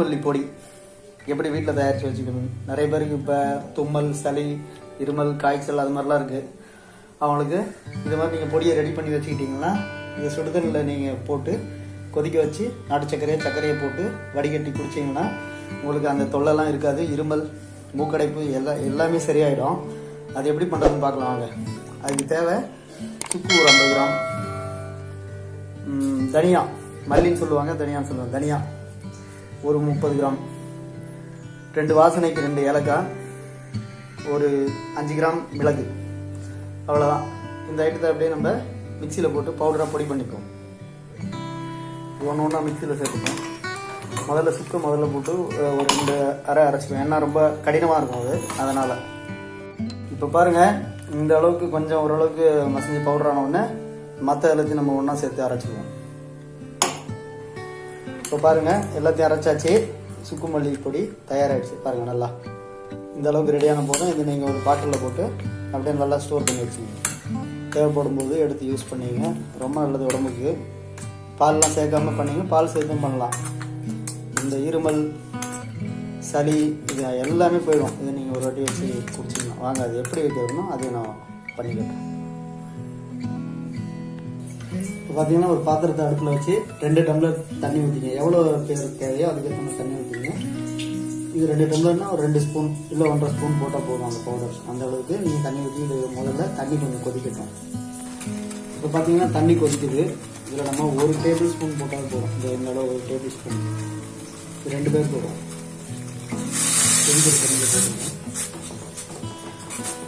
மல்லி பொடி. எப்படி வீட்டில் தயாரித்து வச்சுக்கணும்? நிறைய பேருக்கு இப்போ தும்மல் சளி இருமல் காய்ச்சல் அது மாதிரிலாம் இருக்குது அவங்களுக்கு இது மாதிரி நீங்கள் பொடியை ரெடி பண்ணி வச்சுக்கிட்டிங்கன்னா இதை சுடுதண்ணில் நீங்கள் போட்டு கொதிக்க வச்சு நாட்டு சர்க்கரையை சர்க்கரையை போட்டு வடிகட்டி குடிச்சிங்கன்னா உங்களுக்கு அந்த தொல்லைலாம் இருக்காது. இருமல் மூக்கடைப்பு எல்லாம் எல்லாமே சரியாயிடும். அது எப்படி பண்ணுறதுன்னு பார்க்கலாம் வாங்க. அதுக்கு தேவை சுக்கு ஒரு ஐம்பது கிராம். தனியா. மல்லின்னு சொல்லுவாங்க தனியான்னு சொல்லுவாங்க. தனியா. ஒரு முப்பது கிராம். ரெண்டு வாசனைக்கு ரெண்டு ஏலக்காய் ஒரு அஞ்சு கிராம் மிளகு. அவ்வளோதான் இந்த ஐட்டத்தை அப்படியே நம்ம மிக்சியில் போட்டு பவுடராக பொடி பண்ணிப்போம். ஒன்று ஒன்றா மிக்சியில் சேர்த்துப்போம். முதல்ல சுக்கு முதல்ல போட்டு ஒரு ரெண்டு அரை அரைச்சிப்போம். ஏன்னா ரொம்ப கடினமாக இருக்கும் அது. அதனால். இப்போ பாருங்கள் இந்த அளவுக்கு கொஞ்சம் ஓரளவுக்கு மசிஞ்சு பவுடர் உடனே மற்ற எல்லாத்தையும் நம்ம ஒன்றா சேர்த்து அரைச்சிக்குவோம். இப்போ பாருங்க எல்லாத்தையும் அரைச்சாச்சு. சுக்கு மல்லி பொடி தயாராகிடுச்சு பாருங்க நல்லா. இந்த அளவுக்கு ரெடியான போதும் இது நீங்கள் ஒரு பாட்டிலில் போட்டு அப்படியே நல்லா ஸ்டோர் பண்ணி வச்சுங்க தேவைப்படும் போது எடுத்து யூஸ் பண்ணிங்க. ரொம்ப நல்லது உடம்புக்கு. பால்லாம் சேர்க்காம பண்ணிங்க பால் சேர்த்தும் பண்ணலாம். இந்த இருமல் சளி இது எல்லாமே போயிடும். இதை நீங்கள் ஒரு வாட்டி வச்சு குடிச்சிக்கலாம் வாங்க அது எப்படி வைக்கிறதுனோ அதை நான் பண்ணிக்கிட்டேன் பார்த்தீங்கன்னா ஒரு பாத்திரத்தை அடுப்பில் வச்சு ரெண்டு டம்ளர் தண்ணி ஊற்றிங்க எவ்வளோ பேர் தேவையோ அதுக்கேற்ற மாதிரி தண்ணி ஊற்றிங்க இது ரெண்டு டம்ளர்னா ஒரு ரெண்டு ஸ்பூன் இல்லை ஒன்றரை ஸ்பூன் போட்டால் போதும் அந்த பவுடர் அந்த அளவுக்கு நீங்கள் தண்ணி ஊற்றி இது முதல்ல தண்ணி கொஞ்சம் கொதிக்கட்டும். இப்போ பார்த்தீங்கன்னா தண்ணி கொதிக்குது. இதில் நம்ம ஒரு டேபிள் ஸ்பூன் போட்டால் போதும். இந்த என்னோட ஒரு டேபிள் ஸ்பூன். இது ரெண்டு பேர் போதும்.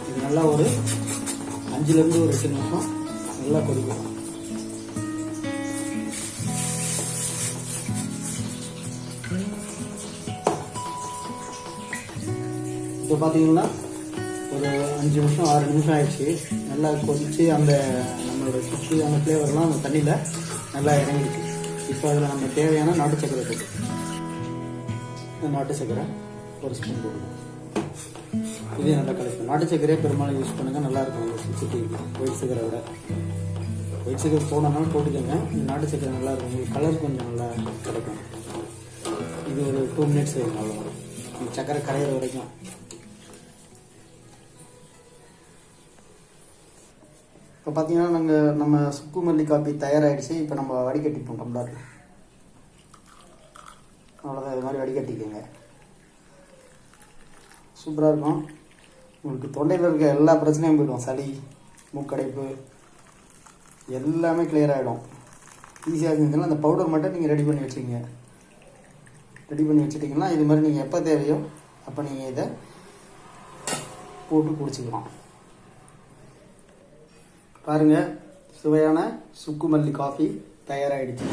இது நல்லா ஒரு அஞ்சுலேருந்து ஒரு எட்டு நிமிஷம் நல்லா கொதிக்கணும் இப்போ பார்த்தீங்கன்னா ஒரு அஞ்சு நிமிஷம் ஆறு நிமிஷம் ஆயிடுச்சு. நல்லா கொதிச்சு அந்த நம்மளோட சுற்றி அந்த ஃப்ளேவர்லாம் அந்த தண்ணியில் நல்லா இறங்கிடுச்சு. இப்போ அதில் நம்ம தேவையான நாட்டு சக்கரை போட்டு இந்த நாட்டு சக்கரை ஒரு ஸ்பூன் போடுவோம். இதையும் நல்லா கலக்கும் நாட்டு சக்கரையே பெரும்பாலும் யூஸ் பண்ணுங்கள் நல்லா இருக்கும் அந்த ஒயிட் சக்கரை விட. ஒயிட் சக்கரை போடணும்னாலும் போட்டுக்கோங்க. நாட்டு சக்கரை நல்லா இருக்கும். உங்களுக்கு கலர் கொஞ்சம் நல்லா கிடைக்கும். இது ஒரு டூ மினிட்ஸ் அவ்வளோதான் இந்த சக்கரை கரையிற வரைக்கும். இப்போ பார்த்தீங்கன்னா நாங்கள் நம்ம சுக்கு மல்லி காப்பி தயாராகிடுச்சு இப்போ நம்ம வடிகட்டிப்போம் டம்ளர் அவ்வளோதான் இது மாதிரி வடிகட்டிக்கோங்க. சூப்பராக இருக்கும். உங்களுக்கு தொண்டையில் இருக்க எல்லா பிரச்சனையும் போயிடும். சளி மூக்கடைப்பு எல்லாமே கிளியர் ஆகிடும் ஈஸியாக இருந்ததுன்னா அந்த பவுடர் மட்டும் நீங்கள் ரெடி பண்ணி வச்சுக்கோங்க. ரெடி பண்ணி வச்சுட்டிங்கன்னா இது மாதிரி நீங்கள் எப்போ தேவையோ அப்போ நீங்கள் இதை போட்டு குடிச்சிக்கலாம். பாருங்க சுவையான சுக்கு மல்லி காஃபி தயாராகிடுச்சு